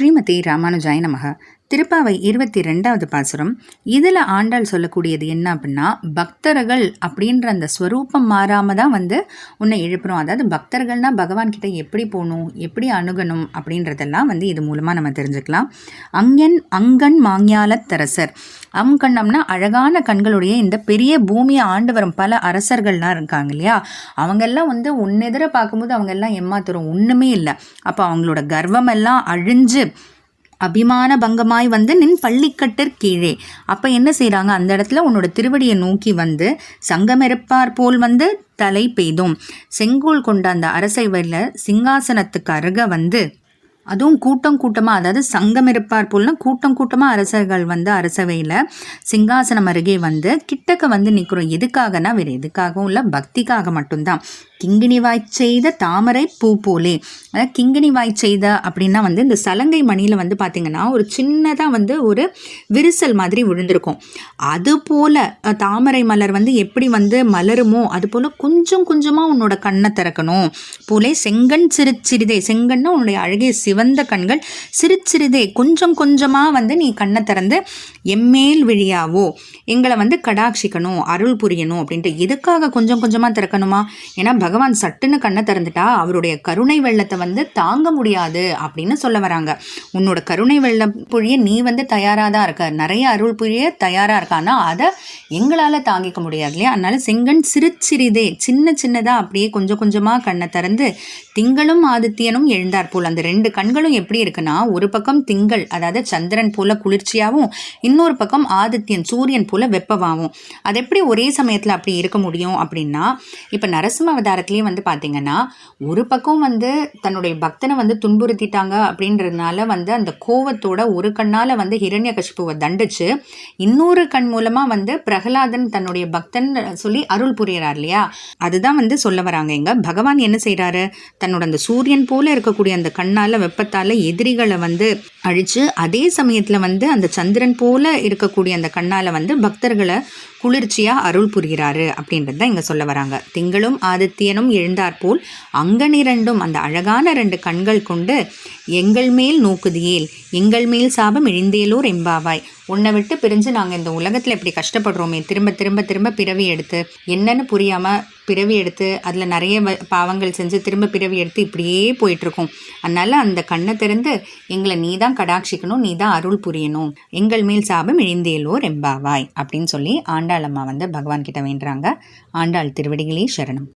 ஸ்ரீமதி ராமானுஜாய நமக. திருப்பாவை இருபத்தி ரெண்டாவது பாசுரம். இதில் ஆண்டாள் சொல்லக்கூடியது என்ன அப்படின்னா பக்தர்கள் அப்படின்ற அந்த ஸ்வரூபம் மாறாமல் தான் வந்து உன்னை எழுப்புறோம். அதாவது பக்தர்கள்னால் பகவான் கிட்ட எப்படி போகணும் எப்படி அணுகணும் அப்படின்றதெல்லாம் வந்து இது மூலமாக நம்ம தெரிஞ்சுக்கலாம். அங்கன் அங்கன் மாங்யாலத்தரசர் அம்கண்ணம்னா அழகான கண்களுடைய இந்த பெரிய பூமியை ஆண்டு வரும் பல அரசர்கள்லாம் இருக்காங்க இல்லையா? அவங்கெல்லாம் வந்து உன்னெதிர பார்க்கும்போது அவங்க எல்லாம் ஏமாத்துறோம். ஒன்றுமே இல்லை. அப்போ அவங்களோட கர்வம் எல்லாம் அழிஞ்சு அபிமான பங்கமாய் வந்து நின் பள்ளிக்கட்டர் கீழே. அப்போ என்ன செய்கிறாங்க அந்த இடத்துல உன்னோட திருவடியை நோக்கி வந்து சங்கமெருப்பார் போல் வந்து தலை பெய்தும். செங்கோல் கொண்ட அந்த அரசை அரசைவில் சிங்காசனத்துக்கு அருக வந்து அதுவும் கூட்டம் கூட்டமாக அதாவது சங்கம் இருப்பார் போல்னா கூட்டம் கூட்டமாக அரசர்கள் வந்து அரசவையில் சிங்காசனம் அருகே வந்து கிட்டக்க வந்து நிற்கிறோம் எதுக்காகனா வேறு எதுக்காகவும் இல்லை பக்திக்காக மட்டும்தான். கிங்கினி வாய் செய்த தாமரை பூ போலே. அதாவது கிங்கினி வாய் செய்த அப்படின்னா வந்து இந்த சலங்கை மணியில் வந்து பார்த்திங்கன்னா ஒரு சின்னதாக வந்து ஒரு விரிசல் மாதிரி விழுந்திருக்கும். அது போல் தாமரை மலர் வந்து எப்படி வந்து மலருமோ அது போல் கொஞ்சம் கொஞ்சமாக உன்னோட கண்ணை திறக்கணும். போலே செங்கன் சிறு சிறிதே. செங்கன்னா உன்னுடைய அழகிய சிவந்த கண்கள் சிறு சிறிதே கொஞ்சம் கொஞ்சமாக வந்து நீ கண்ணை திறந்து எம்மேல் விழியாவோ? எங்களை வந்து கடாட்சிக்கணும் அருள் புரியணும் அப்படின்ட்டு எதுக்காக கொஞ்சம் கொஞ்சமாக திறக்கணுமா? ஏன்னா பகவான் சட்டுன்னு கண்ணை திறந்துட்டா அவருடைய கருணை வெள்ளத்தை வந்து தாங்க முடியாது அப்படின்னு சொல்ல வராங்க. உன்னோட கருணை வெள்ளம் புழிய நீ வந்து தயாராக தான் இருக்க. நிறைய அருள் புரிய தயாராக இருக்கானா ஆனால் அதை எங்களால் தாங்கிக்க முடியாது இல்லையா? அதனால செங்கன் சிறு சிறிதே சின்ன சின்னதாக அப்படியே கொஞ்சம் கொஞ்சமாக கண்ணை திறந்து திங்களும் ஆதித்யனும் எழுந்தார் போல். அந்த ரெண்டு கண் கண்களும் எப்படி இருக்குன்னா ஒரு பக்கம் திங்கள் அதாவது சந்திரன் போல குளிர்ச்சியாகவும் இன்னொரு பக்கம் ஆதித்யன் சூரியன் போல வெப்பமாகவும். அது எப்படி ஒரே சமயத்தில் அப்படி இருக்க முடியும் அப்படின்னா இப்போ நரசிம்ம அவதார வந்து பார்த்தீங்கன்னா ஒரு பக்கம் வந்து தன்னுடைய பக்தனை வந்து துன்புறுத்திட்டாங்க அப்படின்றதுனால வந்து அந்த கோவத்தோட ஒரு கண்ணால் வந்து ஹிரண்ய கஷிப்புவை தண்டிச்சு இன்னொரு கண் மூலமாக வந்து பிரகலாதன் தன்னுடைய பக்தன் சொல்லி அருள் புரியறார் இல்லையா? அதுதான் வந்து சொல்ல வராங்க இங்கே. பகவான் என்ன செய்கிறாரு தன்னோட அந்த சூரியன் போல இருக்கக்கூடிய அந்த கண்ணால் வெப்பத்தால் எதிரிகளை வந்து அழித்து அதே சமயத்தில் வந்து அந்த சந்திரன் போல இருக்கக்கூடிய அந்த கண்ணால் வந்து பக்தர்களை குளிர்ச்சியாக அருள் புரிகிறாரு அப்படின்றது தான் இங்கே சொல்ல வராங்க. திங்களும் ஆதித்யனும் எழுந்தாற்போல் அங்கனிரண்டும் அந்த அழகான ரெண்டு கண்கள் கொண்டு எங்கள் மேல் நோக்குதியேல் எங்கள் மேல் சாபம் இழிந்தேலோர் எம்பாவாய் உன்னை விட்டு பிரிஞ்சு நாங்கள் இந்த உலகத்தில் இப்படி கஷ்டப்படுறோமே. திரும்ப திரும்ப திரும்ப பிறவி எடுத்து என்னன்னு புரியாமல் பிறவி எடுத்து அதில் நிறைய பாவங்கள் செஞ்சு திரும்ப பிறவி எடுத்து இப்படியே போயிட்டுருக்கோம். அதனால் அந்த கண்ணை திறந்து எங்களை நீ தான் கடாட்சிக்கணும் நீ தான் அருள் புரியணும். எங்கள் மேல் சாபம் இழிந்தேலோர் எம்பாவாய் அப்படின்னு சொல்லி ஆண்டாள் அம்மா வந்து பகவான் கிட்ட வேண்டுறாங்க. ஆண்டாள் திருவடிகளே சரணம்.